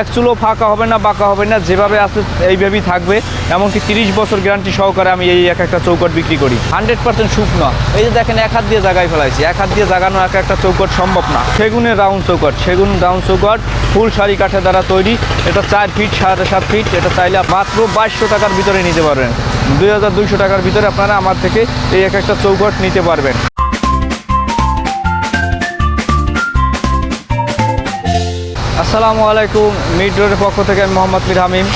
এক চুলো ফাঁকা হবে না, বাঁকা হবে না, যেভাবে আছে এইভাবেই থাকবে। এমনকি তিরিশ বছর গ্যারান্টি সহকারে আমি এই এক একটা চৌকট বিক্রি করি। হান্ড্রেড পার্সেন্ট শুকনো এই যে দেখেন, এক হাত দিয়ে জায়গায় ফেলাইছি। এক হাত দিয়ে জাগানো এক একটা চৌকট সম্ভব না। সেগুনের রাউন্ড চৌকট, সেগুন রাউন্ড চৌকট, ফুল শাড়ি কাঠের দ্বারা তৈরি। এটা চার ফিট, সাড়ে সাত ফিট। এটা চাইলে মাত্র বাইশশো টাকার ভিতরে নিতে পারবেন। দুই হাজার দুইশো টাকার ভিতরে আপনারা আমার থেকে এই এক একটা চৌকট নিতে পারবেন। আসসালামু আলাইকুম, মিড রোডের পক্ষ থেকে আমি মোহাম্মদ মির হামিম।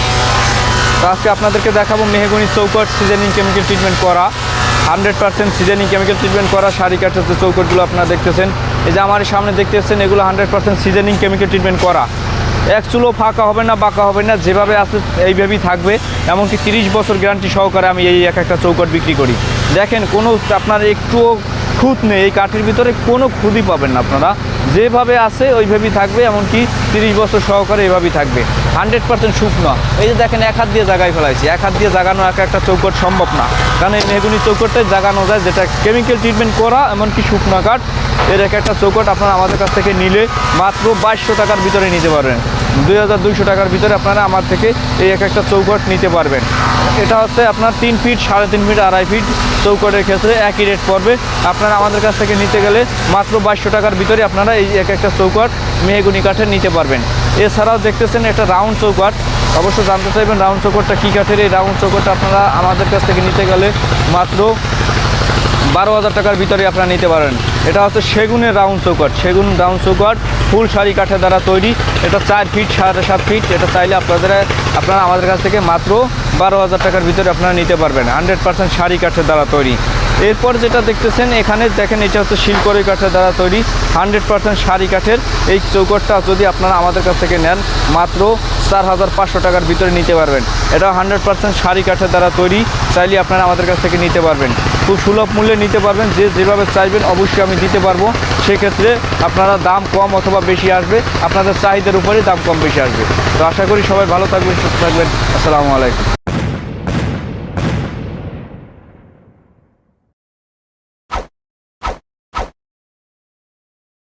আজকে আপনাদেরকে দেখাবো মেহগুনি চৌকট সিজনিং কেমিক্যাল ট্রিটমেন্ট করা। Hundred percent seasoning chemical treatment করা, শাড়ি কাঠের যে চৌকটগুলো আপনারা দেখতেছেন, এই যে আমার সামনে দেখতেছেন, এগুলো hundred percent seasoning chemical treatment করা। এক চুলো ফাঁকা হবে না, বাঁকা হবে না, যেভাবে আছে এইভাবেই থাকবে। এমনকি তিরিশ বছর গ্যারান্টি সহকারে আমি এই এক একটা চৌকট বিক্রি করি। দেখেন কোনো আপনার একটুও খুঁত নেই, এই কাঠের ভিতরে কোনো খুঁতই পাবেন না আপনারা। যেভাবে আছে ওইভাবেই থাকবে, এমনকি তিরিশ বছর সহকারে এভাবেই থাকবে। হান্ড্রেড পার্সেন্ট শুকনো। এই যে দেখেন, এক হাত দিয়ে জায়গায় ফেলাইছি। এক হাত দিয়ে জাগানো এক একটা চৌকট সম্ভব না। কারণ এই মেহগুনি চৌকটটাই জাগানো যায়, যেটা কেমিক্যাল ট্রিটমেন্ট করা, এমনকি শুকনো কাঠ, এর এক একটা চৌকট আপনারা আমাদের কাছ থেকে নিলে মাত্র বাইশশো টাকার ভিতরে নিতে পারবেন। দুই হাজার দুইশো টাকার ভিতরে আপনারা আমার থেকে এই এক একটা চৌকট নিতে পারবেন। এটা হচ্ছে আপনার তিন ফিট, সাড়ে তিন ফিট, আড়াই ফিট চৌকটের ক্ষেত্রে একই রেট পড়বে। আপনারা আমাদের কাছ থেকে নিতে গেলে মাত্র বাইশশো টাকার ভিতরে আপনারা এই এক একটা চৌকট মেহগুনি কাঠের নিতে পারবেন। এছাড়াও দেখতেছেন একটা রাউন্ড চৌকট। অবশ্য জানতে চাইবেন রাউন্ড চৌকটটা কী কাঠের? এই রাউন্ড চৌকটটা আপনারা আমাদের কাছ থেকে নিতে গেলে মাত্র বারো হাজার টাকার ভিতরে আপনারা নিতে পারেন। এটা হচ্ছে সেগুনের রাউন্ড চৌকট। সেগুন রাউন্ড চৌকট ফুল শাড়ি কাঠের দ্বারা তৈরি। এটা চার ফিট সাড়ে সাত ফিট এটা চাইলে আপনাদের, আপনারা আমাদের কাছ থেকে মাত্র বারো হাজার টাকার ভিতরে আপনারা নিতে পারবেন। হান্ড্রেড পার্সেন্ট শাড়ি কাঠের দ্বারা তৈরি। এরপর যেটা দেখতেছেন, এখানে দেখেন এটা হচ্ছে শিলকড়ি কাঠের দ্বারা তৈরি। হান্ড্রেড পার্সেন্ট শাড়ি কাঠের এই চৌকটটা যদি আপনারা আমাদের কাছ থেকে নেন, মাত্র চার হাজার পাঁচশো টাকার ভিতরে নিতে পারবেন। এটা হান্ড্রেড পার্সেন্ট শাড়ি কাঠের দ্বারা তৈরি। চাইলে আপনারা আমাদের কাছ থেকে নিতে পারবেন। খুব সুলভ মূল্যে নিতে পারবেন। যে যেভাবে চাইবেন, অবশ্যই আমি দিতে পারব। সেক্ষেত্রে আপনারা দাম কম অথবা বেশি আসবে। আপনাদের চাহিদার উপরেই দাম কম বেশি আসবে। তো আশা করি সবাই ভালো থাকবেন, সুস্থ থাকবেন। আসসালামু আলাইকুম।